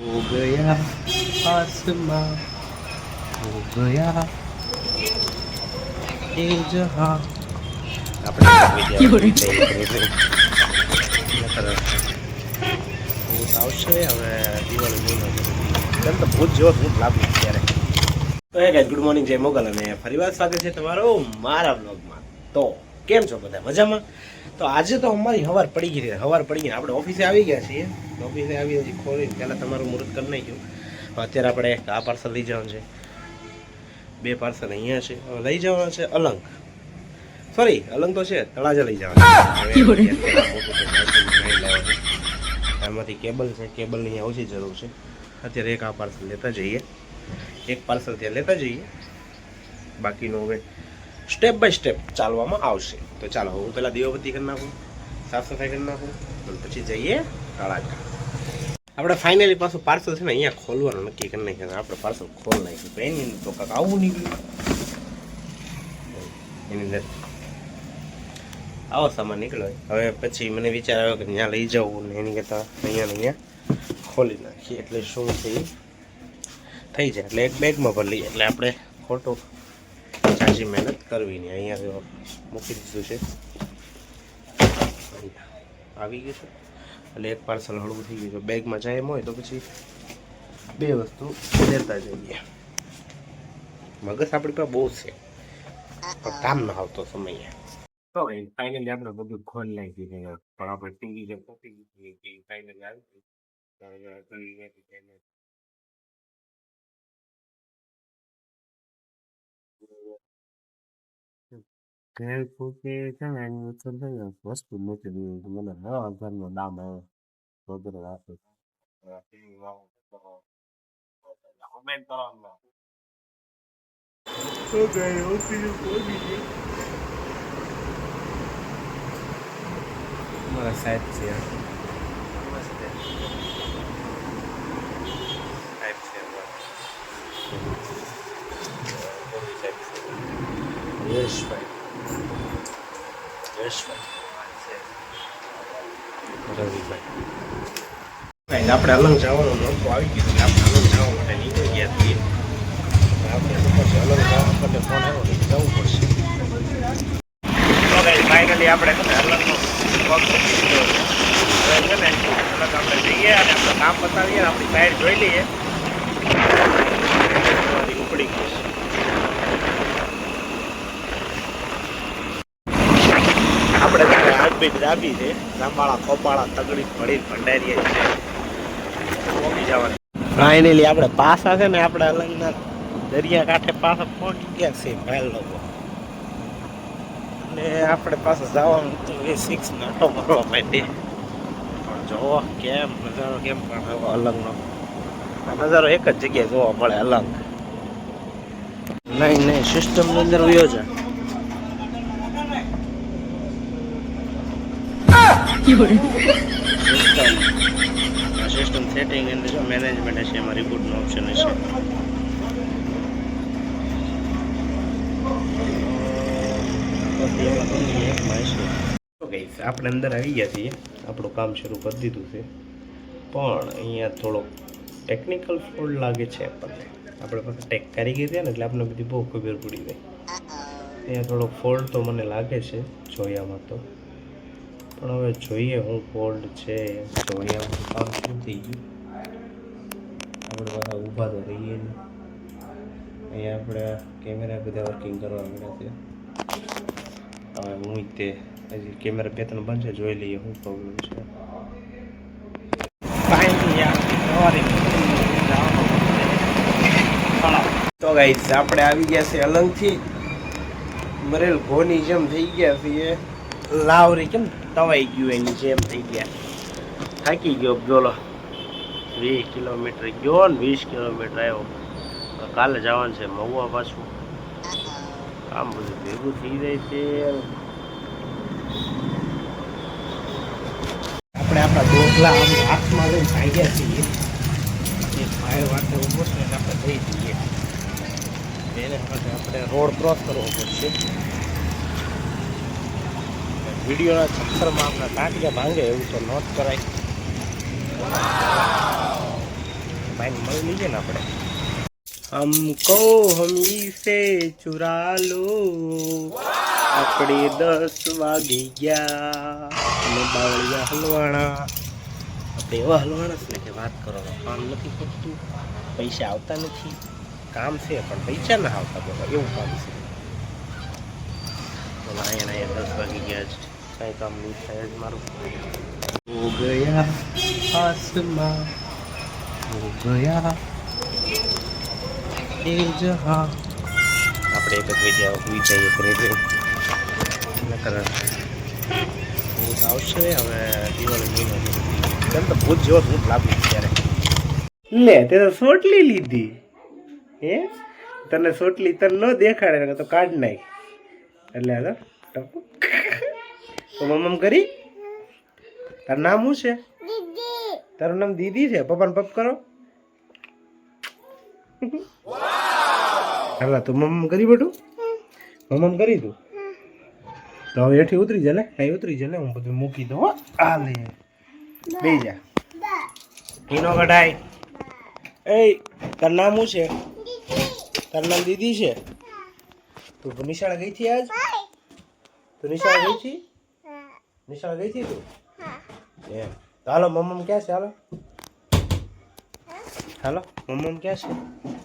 हो गया आसमां हो गया ये जहां આપણે ભૂત આવશે હવે દિવાળી મહિનો છે કેમ તો ભૂત જેવો ભૂત લાગુ અત્યારે તો હે ગાઈસ ગુડ મોર્નિંગ જય મોગલ અને ફરીવાર સ્વાગત છે તમારું મારા બ્લોગમાં તો કેમ છો બધા મજામાં તો આજે તો અમારી હવાર પડી ગઈ હવાર પડી ગઈ. આપણે ઓફિસે આવી ગયા છીએ. ઓફિસે આવી હજી ખોલીને પહેલાં તમારું મુહૂર્ત કરી નાખ્યું. અત્યારે આપણે આ પાર્સલ લઈ જવાનું છે. બે પાર્સલ અહીંયા છે. હવે લઈ જવાના છે અલંગ. સોરી અલંગ તો છે, તળાજા લઈ જવાના. આમાંથી કેબલ છે કેબલની ઓછી જરૂર છે. અત્યારે એક આ પાર્સલ લેતા જઈએ. એક પાર્સલ ત્યાં લેતા જઈએ. બાકીનું હવે સ્ટેપ બાય સ્ટેપ ચાલવામાં આવશે. તો ચાલો, હું પહેલાં દીવાબત્તી કરી નાખું સાફ સફાઈ કરી નાખું પછી જઈએ તળાજા આપણે ફાઇનલી પાછું પાર્સલ છે ને અહીંયા ખોલવાનું નક્કી કરી નાખ્યું આપણે પાર્સલ ખોલ નાખ્યું. તો એની તો કાંક આવું નીકળ્યું. એની અંદર આવો સામાન નીકળ્યો હવે પછી મને વિચાર આવ્યો કે ત્યાં લઈ જવું ને એની કરતાં અહીંયા અહીંયા ખોલી નાખીએ. એટલે શું થઈ થઈ જાય. એટલે એક બેગમાં ભરી લઈએ. એટલે આપણે ખોટું ઝાઝી મહેનત કરવી નહીં. અહીંયા મૂકી દીધું છે. આવી ગયું છે. એટલે એક પાર્સલ હળવું થઈ ગયું છે. બેગમાં જાય એમ હોય તો પછી બે વસ્તુ લેતા જઈએ. મગજ આપણી પાસે બહુ છે. પણ કામ ન આવતો સમય. તો ફાઇનલી આપણે બધું ખોલ નાખી છે. પણ આપણે ટીવી જે કોપી ગઈ ફાઇનલી આવી ગઈ તો હવે કરી નાખી છે એને. ઘેર ફૂકે છે ને એની વચ્ચે છે ને વસ્તુ મૂકી દીધી તો મને નવા ઘરનો દામ આવ્યો વગેરે રાખે કમેન્ટ કરવાનું ઓકે ઓકે ઓકે મારા સાહેબ છે નમસ્તે સાહેબ છે મોદી સાહેબ છે યશભાઈ યશભાઈ રવિભાઈ આપણે અલંગ જવાનો મોકો આવી ગયો આપણે અલંગ જવા માટે નીકળી ગયા છીએ. આપણે કરશે અલંગ જવા માટે ફોન આવ્યો એટલે જવું પડશે ફાઇનલી આપણે ને અલંગનો ને, અલગ આપણે જઈએ અને આપણે કામ બતાવીએ, આપણી સાઈડ જોઈ લઈએ. ઉપડી ગયું છે ને ડાબી છે. લાંબાળા ખોપાળા તગડી ભળી ભંડારીએ છે ફાઇનલી આપણે પાસા છે ને, આપણે અલગના દરિયા કાંઠે પાછા પહોંચી ગયા છે ભાઈ લોકો. અને આપણે પાસે જવાનું તો એ સિક્સ નાટો મારવા માટે પણ જોવો કેમ, નજારો કેમ પણ અલંગનો. નજારો એક જ જગ્યાએ જોવા મળે અલંગ. નહીં નહીં સિસ્ટમની અંદર વયો છે સિસ્ટમ સેટિંગ અંદર જો મેનેજમેન્ટ હશે એમાં રિપોર્ટનો ઓપ્શન હશે આપણે અંદર આવી ગયા છીએ. આપણું કામ શરૂ કરી દીધું છે. પણ અહીંયા થોડોક ટેકનિકલ ફોલ્ટ લાગે છે આપણને. આપણે પાસે ટેક ગઈ હતી ને એટલે આપણને બધી બહુ ખબર પડી ગઈ. અહીંયા થોડોક ફોલ્ટ તો મને લાગે છે જોયામાં તો. પણ હવે જોઈએ હું ફોલ્ટ છે. અહીંયા બધું કામ શું થઈ ગયું. આપણે બધા ઊભા તો રહીએ જ. અહીંયા આપણે કેમેરા બધા વર્કિંગ કરવા મળ્યા છે. હવે હું તે હજી કેમેરા બે ત્રણ છે, જોઈ લઈએ શું પ્રોબ્લેમ છે. તો ગાઈસ આપણે આવી ગયા છે અલંગથી. મરેલ ઘોની જેમ થઈ ગયા છીએ. લાવરી કેમ તવાઈ ગયું એની જેમ થઈ ગયા. થાકી ગયો બોલો વીસ કિલોમીટર ગયો ને વીસ કિલોમીટર આવ્યો. કાલે જવાનું છે મહુવા પાછું. આમ બધું ભેગું થઈ જાય છે આપણે આપણા ઢોકલા આમ હાથમાં લઈને ભાગ્યા છીએ. એ ભાઈ વાતે ઊભો છે આપણે થઈ જઈએ. એને માટે આપણે રોડ ક્રોસ કરવો પડશે. વિડીયોના ચક્કરમાં આપણા કાંકરિયા ભાંગે એવું તો નોંધ કરાય. ભાઈ મળી લઈએ ને આપણે. હમકો હમી સે ચુરા લો. આપણે દસ વાગી ગયા. અને બાવળિયા હલવાણા. આપણે એવા હલવાણા છે ને કે વાત કરો કામ નથી પડતું. પૈસા આવતા નથી. કામ છે પણ પૈસા ના આવતા બોલો એવું કામ છે. અહીંયા I have those fucking guys. કાંઈ કામ નહીં થાય જ મારું. હો ગયા. આસમાં હો ગયા. એ જહા. આપણે એક જ જગ્યા હોઈ જઈએ કરી નકર ભૂત આવશે હવે દિવાળી મહિનો કેમ તો ભૂત જેવો ભૂત લાગુ ત્યારે. લે તે તો સોટલી લીધી. હે? તને સોટલી તને ન દેખાડે તો કાઢ નાખ. એટલે આ તો ટપક તો મમ્મ કરી? તારું નામ શું છે? તારું નામ દીદી છે? પપ્પાને પપ કરો. હા તું મમ્મ કરી બેઠું મમ્મ કરી તું તો હવે એઠી ઉતરી જા ને અહીં ઉતરી જા ને હું બધું મૂકી દઉં હો. આ લે. બે જા. ઈનો કઢાઈ એ તારું નામ શું છે? તારું નામ દીદી છે? તું નિશાળા ગઈ હતી આજ? તું નિશાળ ગઈ હતી? નિશાળ ગઈ હતી તું? એમ. તો હાલો મમ્મ ક્યાં છે? હાલો. હાલો મમ્મ ક્યાં છે?